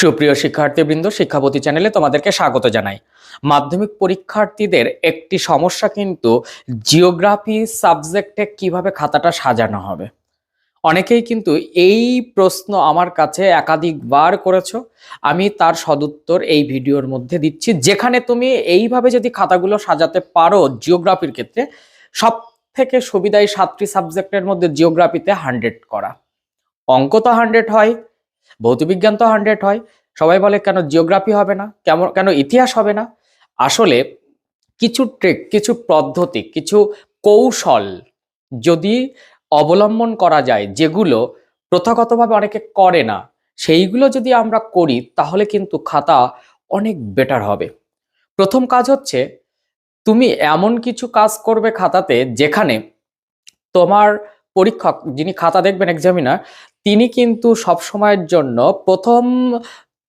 সুপ্রিয় শিক্ষার্থীবৃন্দ শিক্ষাপতি চ্যানেলে তোমাদেরকে স্বাগত জানাই। মাধ্যমিক পরীক্ষার্থীদের একটি সমস্যা কিন্তু জিওগ্রাফি সাবজেক্টে কীভাবে খাতাটা সাজানো হবে? অনেকেই কিন্তু এই প্রশ্ন আমার কাছে একাধিকবার করেছ। আমি তার সদুত্তর এই ভিডিওর মধ্যে দিচ্ছি। যেখানে তুমি এইভাবে যদি খাতাগুলো সাজাতে পারো জিওগ্রাফির ক্ষেত্রে সব থেকে সুবিধাই সাতটি সাবজেক্টের মধ্যে জিওগ্রাফিতে হান্ড্রেড করা। অঙ্ক তো হান্ড্রেড হয় ভৌতবিজ্ঞান তো হান্ড্রেড হয়। সবাই বলে, কেন জিওগ্রাফি হবে না? কেমন, কেন ইতিহাস হবে না? আসলে কিছু ট্রিক কিছু পদ্ধতি, কিছু কৌশল যদি অবলম্বন করা যায়, যেগুলো প্রথাগতভাবে অনেকে করে না, সেইগুলো যদি আমরা করি, তাহলে কিন্তু খাতা অনেক বেটার হবে। প্রথম কাজ হচ্ছে, তুমি এমন কিছু কাজ করবে খাতাতে, যেখানে তোমার পরীক্ষক, যিনি খাতা দেখবেন এক্সামিনার তিনি কিন্তু সব সময়ের জন্য প্রথম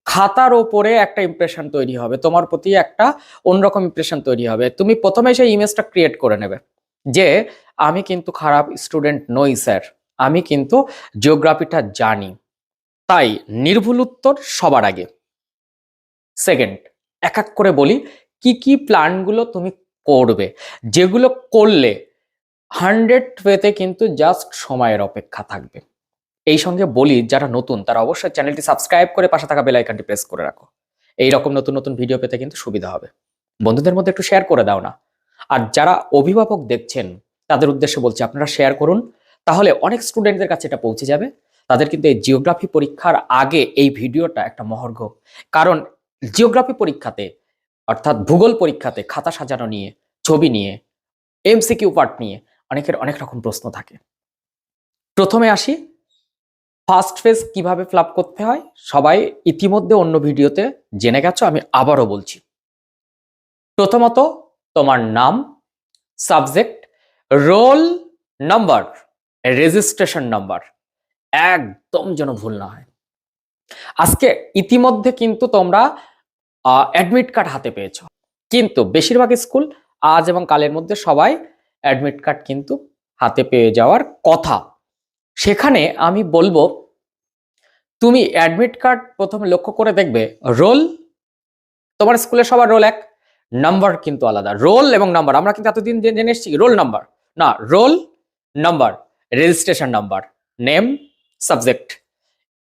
খাতার ওপরে একটা ইমপ্রেশন তৈরি হবে। তোমার প্রতি একটা অন্যরকম ইমপ্রেশন তৈরি হবে। তুমি প্রথমে সেই ইমেজটা ক্রিয়েট করে নেবে। যে, আমি কিন্তু খারাপ স্টুডেন্ট নই, স্যার। আমি কিন্তু জিওগ্রাফিটা জানি। তাই নির্ভুল উত্তর সবার আগে। সেকেন্ড এক এক করে বলি, কি কি প্ল্যানগুলো তুমি করবে? যেগুলো করলে হান্ড্রেড ওয়েতে কিন্তু জাস্ট সময়ের অপেক্ষা থাকবে। এই সঙ্গে বলি, যারা নতুন, তারা অবশ্যই চ্যানেলটি সাবস্ক্রাইব করে পাশে থাকা বেল আইকনটি প্রেস করে রাখো। এই রকম নতুন নতুন ভিডিও পেতে কিন্তু সুবিধা হবে। বন্ধুদের মধ্যে একটু শেয়ার করে দাও না। আর যারা অভিভাবক দেখছেন, তাদের উদ্দেশ্যে বলছি আপনারা শেয়ার করুন, তাহলে অনেক স্টুডেন্টদের কাছে এটা পৌঁছে যাবে। তাদের কিন্তু এই জিওগ্রাফি পরীক্ষার আগে এই ভিডিওটা একটা মহর্ঘ। কারণ জিওগ্রাফি পরীক্ষাতে, অর্থাৎ ভূগোল পরীক্ষাতে খাতা সাজানো নিয়ে, ছবি নিয়ে এমসিকিউ পার্ট নিয়ে অনেকের অনেক রকম প্রশ্ন থাকে। প্রথমে আসি ফার্স্ট ফেজ কীভাবে ফ্লাপ করতে হয়, সবাই ইতিমধ্যে অন্য ভিডিওতে জেনে গেছো, আমি আবারও বলছি। প্রথমত তোমার নাম, subject, roll number, registration number. একদম যেন ভুল না হয়। আজকে ইতিমধ্যে কিন্তু তোমরা অ্যাডমিট কার্ড হাতে পেয়েছ। কিন্তু বেশিরভাগ স্কুল আজ এবং কালের মধ্যে সবাই অ্যাডমিট কার্ড কিন্তু হাতে পেয়ে যাওয়ার কথা। সেখানে আমি বলব, তুমি অ্যাডমিট কার্ড প্রথমে লক্ষ্য করে দেখবে রোল তোমার স্কুলে সবার রোল এক নাম্বার কিন্তু আলাদা। রোল এবং নাম্বার আমরা কিন্তু এতদিন জেনে এসেছি রোল নাম্বার না roll number registration number name subject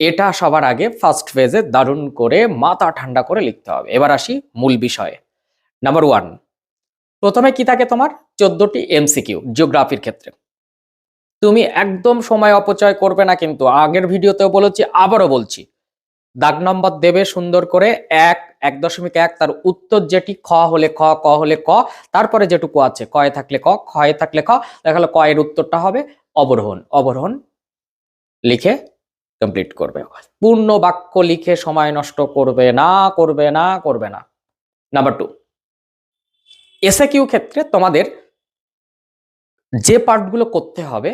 এটা সবার আগে ফার্স্ট ফেজে দারুণ করে, মাথা ঠান্ডা করে লিখতে হবে। এবার আসি মূল বিষয়ে। নাম্বার ওয়ান প্রথমে কি থাকে তোমার? চোদ্দটি এমসিকিউ জিওগ্রাফির ক্ষেত্রে। তুমি একদম সময় অপচয় করবে না কিন্তু। আগের ভিডিওতেও বলেছি, আবারও বলছি। দাগ নম্বর দেবে সুন্দর করে এক এক দশমিক এক, তার উত্তর যেটি খ হলে খ, ক হলে ক, তারপরে যেটুকু আছে, কয়ে থাকলে ক খয়ে থাকলে খ, দেখা গেলো ক এর উত্তরটা হবে অবরোহণ। অবরোহণ লিখে কমপ্লিট করবে। পূর্ণ বাক্য লিখে সময় নষ্ট করবে না করবে না করবে না। নাম্বার টু এসে কিউ ক্ষেত্রে তোমাদের যে পার্টগুলো করতে হবে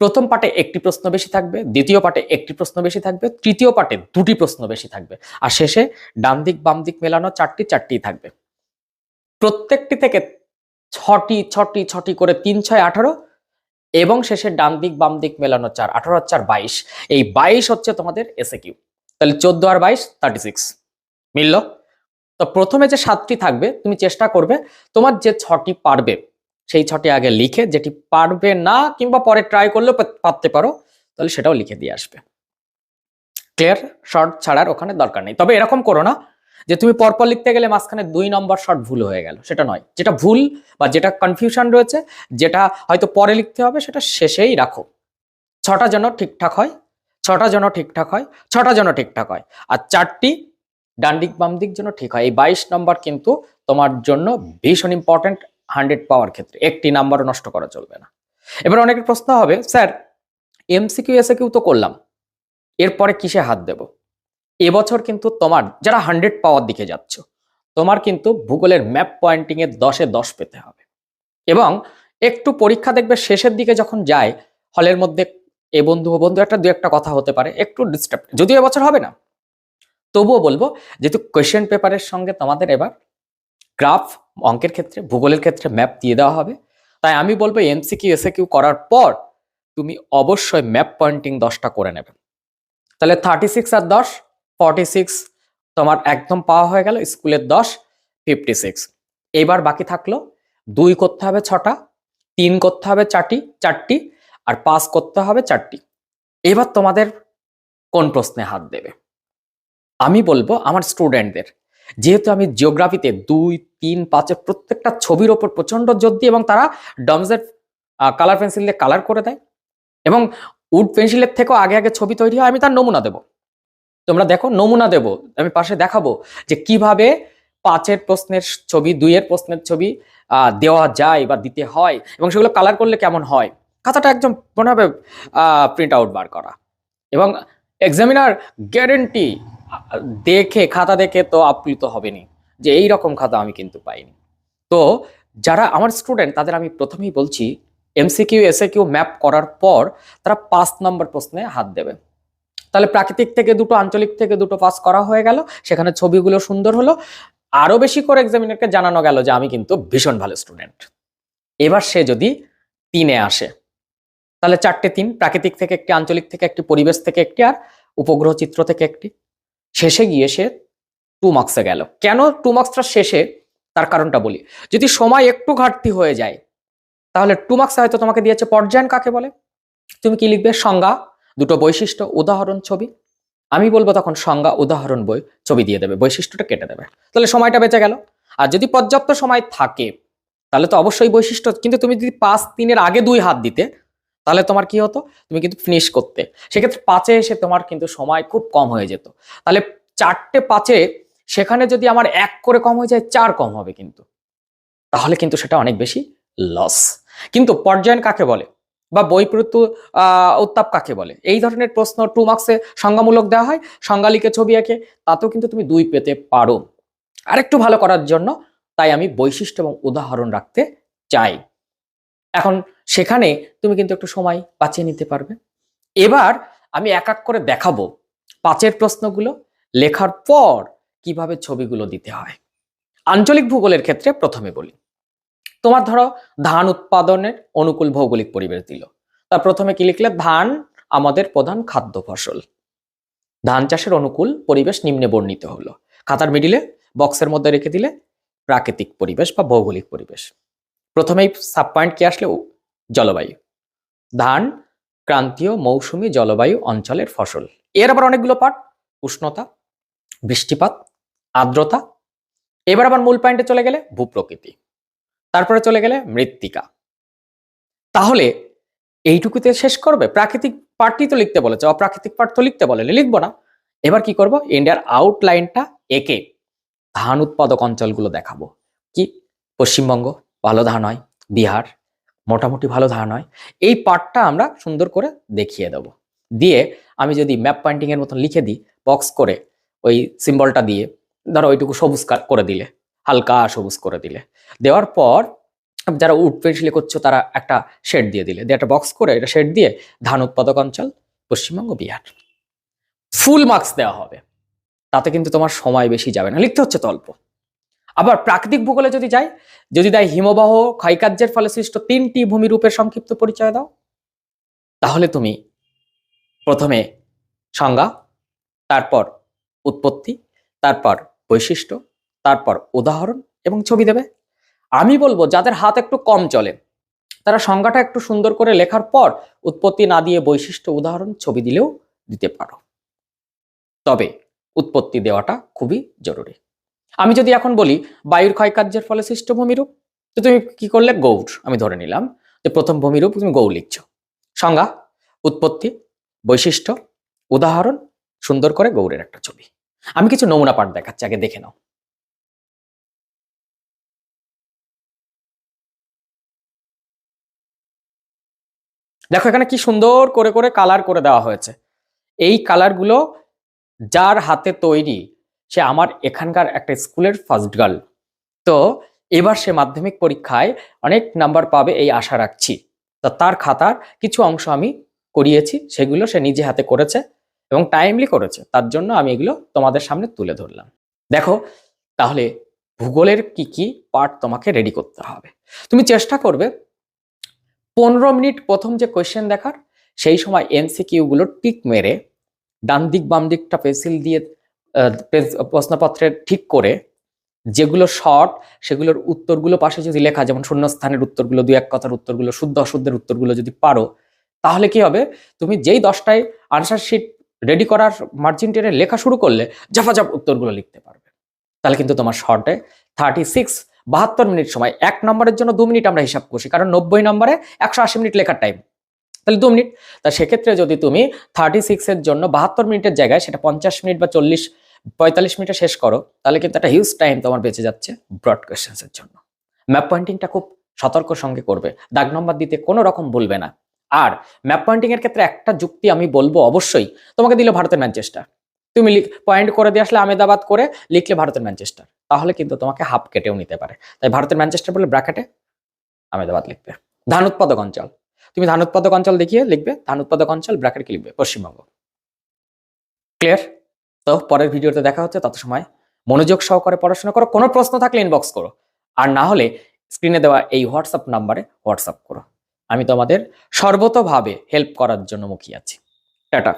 প্রথম পার্টে একটি প্রশ্ন বেশি থাকবে, দ্বিতীয় পার্টে একটি প্রশ্ন বেশি থাকবে, তৃতীয় পার্টে দুটি প্রশ্ন বেশি থাকবে, আর শেষে ডান দিক, বাম দিক মেলানো চারটি চারটি থাকবে। প্রত্যেকটি থেকে ছটি ছটি ছটি করে তিন, ছয়, আঠারো, এবং শেষে ডান দিক, বাম দিক মেলানো চার, আঠারো চার, বাইশ। এই বাইশ হচ্ছে তোমাদের এসে কিউ তাহলে চোদ্দ আর বাইশ থার্টি সিক্স মিলল? তো প্রথমে যে সাতটি থাকবে, তুমি চেষ্টা করবে, তোমার যে ছটি পারবে সেই ছটি আগে লিখে যেটি পারবে না কিংবা পরে ট্রাই করলেও পারতে পারো, তাহলে সেটাও লিখে দিয়ে আসবে। ক্লিয়ার শর্ট ছাড়ার ওখানে দরকার নেই। তবে এরকম করো না যে তুমি পরপর লিখতে গেলে মাঝখানে দুই নম্বর শর্ট ভুল হয়ে গেল। সেটা নয়। যেটা ভুল বা যেটা কনফিউশন রয়েছে, যেটা হয়তো পরে লিখতে হবে, সেটা শেষেই রাখো। ছটা যেন ঠিকঠাক হয়, ছটা যেন ঠিকঠাক হয়, ছটা যেন ঠিকঠাক হয়। আর চারটি ডান দিক বাম দিক যেন ঠিক হয়। এই বাইশ নম্বর কিন্তু তোমার জন্য ভীষণ ইম্পর্টেন্ট হান্ড্রেড পাওয়ার ক্ষেত্রে, একটি নাম্বারও নষ্ট করা চলবে না। এবার অনেকের প্রশ্ন হবে, স্যার এমসিকিউ এসে কিউ তো করলাম, এরপরে কিসে হাত দেব? এবছর কিন্তু তোমার, যারা হান্ড্রেড পাওয়ার দিকে যাচ্ছ, তোমার কিন্তু ভূগোলের ম্যাপ পয়েন্টিং এ দশে দশ পেতে হবে। এবং একটু পরীক্ষা দেখবে, শেষের দিকে যখন যায়, হলের মধ্যে এ বন্ধু ও বন্ধু একটা, দু একটা কথা হতে পারে, একটু ডিস্টার্ব যদিও এবছর হবে না। তবুও বলব যেহেতু কোয়েশ্চেন পেপারের সঙ্গে তোমাদের এবার গ্রাফ অঙ্কের ক্ষেত্রে, ভূগোলের ক্ষেত্রে ম্যাপ দিয়ে দেওয়া হবে। তাই আমি বলব এমসিকিউ এসে কিউ করার পর তুমি অবশ্যই ম্যাপ পয়েন্টিং দশটা করে নেবে। তাহলে থার্টি সিক্স আর দশ ফর্টি সিক্স তোমার একদম পাওয়া হয়ে গেল, স্কুলের দশ ফিফটি সিক্স এবার বাকি থাকল, দুই করতে হবে ছটা, তিন করতে হবে চারটি চারটি, আর পাস করতে হবে চারটি। এবার তোমাদের কোন প্রশ্নে হাত দেবে? আমি বলব আমার স্টুডেন্টদের যেহেতু আমি জিওগ্রাফিতে দুই, তিন পাঁচের প্রত্যেকটা ছবির ওপর প্রচণ্ড জোর দিই এবং তারা ডমসের কালার পেন্সিল দিয়ে কালার করে দেয় এবং উড পেন্সিলের থেকেও আগে আগে ছবি তৈরি হয়, আমি তার নমুনা দেব। তোমরা দেখো, নমুনা দেব। আমি পাশে দেখাবো যে কীভাবে পাঁচের প্রশ্নের ছবি, দুইয়ের প্রশ্নের ছবি দেওয়া যায় বা দিতে হয় এবং সেগুলো কালার করলে কেমন হয়। খাতাটা একদম মনে হবে প্রিন্ট আউট বার করা এবং এক্সামিনার গ্যারেন্টি দেখে, খাতা দেখে তো আপ্লুত হবেনি যে এই রকম খাতা আমি কিন্তু পাইনি। তো যারা আমার স্টুডেন্ট তাদের আমি প্রথমেই বলছি এমসিকিউ এসএ কিউ ম্যাপ করার পর তারা পাঁচ নম্বর প্রশ্নে হাত দেবে। তাহলে প্রাকৃতিক থেকে দুটো, আঞ্চলিক থেকে দুটো পাস করা হয়ে গেল, সেখানে ছবিগুলো সুন্দর হলো। আরও বেশি করে এক্সামিনারকে জানানো গেল যে আমি কিন্তু ভীষণ ভালো স্টুডেন্ট এবার সে যদি তিনে আসে, তাহলে চারটে তিন, প্রাকৃতিক থেকে একটি, আঞ্চলিক থেকে একটি, পরিবেশ থেকে একটি আর উপগ্রহ চিত্র থেকে একটি। শেষে গিয়ে সে টু মার্কসে গেল। কেন টু মার্কসটা শেষে? তার কারণটা বলি। যদি সময় একটু ঘাটতি হয়ে যায়, তাহলে টু মার্কস হয়তো তোমাকে দিয়েছে পর্যায়ন কাকে বলে? তুমি কি লিখবে? সংজ্ঞা। দুটো বৈশিষ্ট্য, উদাহরণ, ছবি। আমি বলব তখন সংজ্ঞা, উদাহরণ, বই, ছবি দিয়ে দেবে। বৈশিষ্ট্যটা কেটে দেবে। তাহলে সময়টা বেঁচে গেল। আর যদি পর্যাপ্ত সময় থাকে, তাহলে তো অবশ্যই বৈশিষ্ট্য। কিন্তু তুমি যদি পাঁচ, তিনের আগে দুই হাত দিতে তাহলে তোমার কি হতো? তুমি কিন্তু ফিনিশ করতে। সেক্ষেত্রে পাঁচে এসে তোমার কিন্তু সময় খুব কম হয়ে যেত। তাহলে চারটে পাঁচে সেখানে যদি আমার এক করে কম হয়ে যায় চার কম হবে কিন্তু। তাহলে কিন্তু সেটা অনেক বেশি লস কিন্তু পর্যায়ন কাকে বলে? বা বৈপরীত্য আহ, উত্তাপ কাকে বলে? এই ধরনের প্রশ্ন টু মার্কসে সংজ্ঞামূলক দেওয়া হয় সংজ্ঞা লিখে ছবি এঁকে তাতেও কিন্তু তুমি দুই পেতে পারো। আরেকটু ভালো করার জন্য তাই আমি বৈশিষ্ট্য এবং উদাহরণ রাখতে চাই। এখন সেখানে তুমি কিন্তু একটু সময় বাঁচিয়ে নিতে পারবে। এবার আমি এক এক করে দেখাবো পাঁচের প্রশ্নগুলো, লেখার পর কীভাবে ছবিগুলো দিতে হয়। আঞ্চলিক ভূগোলের ক্ষেত্রে প্রথমে বলি। তোমার ধরো, ধান উৎপাদনের অনুকূল ভৌগোলিক পরিবেশ দিল। তা প্রথমে কি লিখলে? ধান আমাদের প্রধান খাদ্য ফসল। ধান চাষের অনুকূল পরিবেশ নিম্নে বর্ণিত হলো। খাতার মিডিলে বক্সের মধ্যে রেখে দিলে প্রাকৃতিক পরিবেশ বা ভৌগোলিক পরিবেশ। প্রথমেই সাব পয়েন্ট কি আসলে? জলবায়ু। ধান, ক্রান্তীয় মৌসুমী জলবায়ু অঞ্চলের ফসল। এর আবার অনেকগুলো পার্ট উষ্ণতা, বৃষ্টিপাত, আর্দ্রতা। এবার আবার মূল পয়েন্টে চলে গেলে ভূপ্রকৃতি। তারপরে চলে গেলে মৃত্তিকা। তাহলে এইটুকুতে শেষ করবে। প্রাকৃতিক পার্টই তো লিখতে বলেছে। অপ্রাকৃতিক পার্ট তো লিখতে বলেনি। লিখব না। এবার কি করব? ইন্ডিয়ার আউটলাইনটা একে ধান উৎপাদক অঞ্চলগুলো দেখাবো। কি? পশ্চিমবঙ্গ, ভালো ধান হয়। বিহার মোটামুটি ভালো ধান হয় এই পার্টটা আমরা সুন্দর করে দেখিয়ে দেব। দিয়ে আমি যদি ম্যাপ পয়েন্টিং এর মতন লিখে দিই বক্স করে ওই সিম্বলটা দিয়ে, ধরো ওইটুকু সবুজ করে দিলে, হালকা সবুজ করে দিলে। দেওয়ার পর যারা উড পেন্সিলে করছ, তারা একটা শেড দিয়ে দিলে। দিয়ে একটা বক্স করে এটা শেড দিয়ে ধান উৎপাদক অঞ্চল, পশ্চিমবঙ্গ, বিহার। ফুল মার্কস দেওয়া হবে। তাতে কিন্তু তোমার সময় বেশি যাবে না। লিখতে হচ্ছে তো অল্প আবার প্রাকৃতিক ভূগোলে যদি যাই, যদি দেয় হিমবাহ, ক্ষয়কার্যের ফলে সৃষ্ট তিনটি ভূমিরূপের সংক্ষিপ্ত পরিচয় দাও। তাহলে তুমি প্রথমে সংজ্ঞা, তারপর উৎপত্তি, তারপর বৈশিষ্ট্য, তারপর উদাহরণ এবং ছবি দেবে। আমি বলব, যাদের হাত একটু কম চলে, তারা সংজ্ঞাটা একটু সুন্দর করে লেখার পর উৎপত্তি না দিয়ে বৈশিষ্ট্য, উদাহরণ, ছবি দিলেও দিতে পারো। তবে উৎপত্তি দেওয়াটা খুবই জরুরি। আমি যদি এখন বলি বায়ুর ক্ষয়কার্যের ফলে সৃষ্ট ভূমিরূপ, তো তুমি কি করলে? গৌর আমি ধরে নিলাম যে প্রথম ভূমিরূপ তুমি গৌ লিখছ। সংজ্ঞা, উৎপত্তি, বৈশিষ্ট্য, উদাহরণ, সুন্দর করে গৌরের একটা ছবি। আমি কিছু নমুনা পাঠ দেখাচ্ছি, আগে দেখে নাও। দেখো, এখানে কি সুন্দর করে করে কালার করে দেওয়া হয়েছে। এই কালারগুলো যার হাতে তৈরি সে আমার এখানকার একটা স্কুলের ফার্স্ট গার্ল তো এবার সে মাধ্যমিক পরীক্ষায় অনেক নাম্বার পাবে এই আশা রাখছি। তা তার খাতার কিছু অংশ আমি করিয়েছি, সেগুলো সে নিজে হাতে করেছে এবং টাইমলি করেছে। তার জন্য আমি এগুলো তোমাদের সামনে তুলে ধরলাম। দেখো, তাহলে ভূগোলের কি কি পার্ট তোমাকে রেডি করতে হবে? তুমি চেষ্টা করবে, পনেরো মিনিট প্রথম যে কোয়েশ্চেন দেখার, সেই সময় এমসিকিউ গুলো টিক মেরে ডান দিক বাম দিকটা পেন্সিল দিয়ে প্রশ্নপত্রের ঠিক করে যেগুলো শর্ট, সেগুলোর উত্তরগুলো পাশে যদি লেখা, যেমন শূন্যস্থানের উত্তরগুলো দুই এক কথার উত্তরগুলো, শুদ্ধ অশুদ্ধের উত্তরগুলো যদি পারো, তাহলে কি হবে? তুমি যেই দশটায় আনসার শিট রেডি করার মার্জিন টেনে লেখা শুরু করলে জাফাজাফ উত্তরগুলো লিখতে পারবে। তাহলে কিন্তু তোমার শর্টে থার্টি সিক্স বাহাত্তর মিনিট সময়, এক নম্বরের জন্য দু মিনিট আমরা হিসাব করছি, কারণ নব্বই নম্বরে একশো আশি মিনিট লেখার টাইম তাহলে দু মিনিট। তা সেক্ষেত্রে যদি তুমি থার্টি সিক্সের জন্য বাহাত্তর মিনিটের জায়গায় সেটা পঞ্চাশ মিনিট বা চল্লিশ পঁয়তাল্লিশ মিনিটে শেষ করো, তাহলে কিন্তু একটা হিউজ টাইম তোমার বেঁচে যাচ্ছে ব্রড কোয়েশ্চেন্সের জন্য। ম্যাপ পয়েন্টিংটা খুব সতর্ক সঙ্গে করবে, দাগ নম্বর দিতে কোনো রকম ভুলবে না। আর ম্যাপ পয়েন্টিং এর ক্ষেত্রে একটা যুক্তি আমি বলব অবশ্যই, তোমাকে দিল ভারতের ম্যানচেস্টার। তুমি পয়েন্ট করে দিয়ে আসলে আমেদাবাদ করে লিখলে ভারতের ম্যানচেস্টার, তাহলে কিন্তু তোমাকে হাফ কেটেও নিতে পারে। তাই ভারতের ম্যানচেস্টার বলে ব্র্যাকেটে আমেদাবাদ লিখবে। ধান উৎপাদক অঞ্চল, তুমি ধান উৎপাদক অঞ্চল দেখিয়ে লিখবে ধান উৎপাদক অঞ্চল ব্র্যাকেটে লিখবে? পশ্চিমবঙ্গ। ক্লিয়ার তো পরের ভিডিওতে দেখা হচ্ছে, তত সময় মনোযোগ সহকারে পড়াশোনা করো, কোনো প্রশ্ন থাকলে ইনবক্স করো। আর না হলে স্ক্রিনে দেওয়া এই হোয়াটসঅ্যাপ নাম্বারে হোয়াটসঅ্যাপ করো। আমি তোমাদের সর্বতভাবে হেল্প করার জন্য মুখিয়ে আছি। টাটা।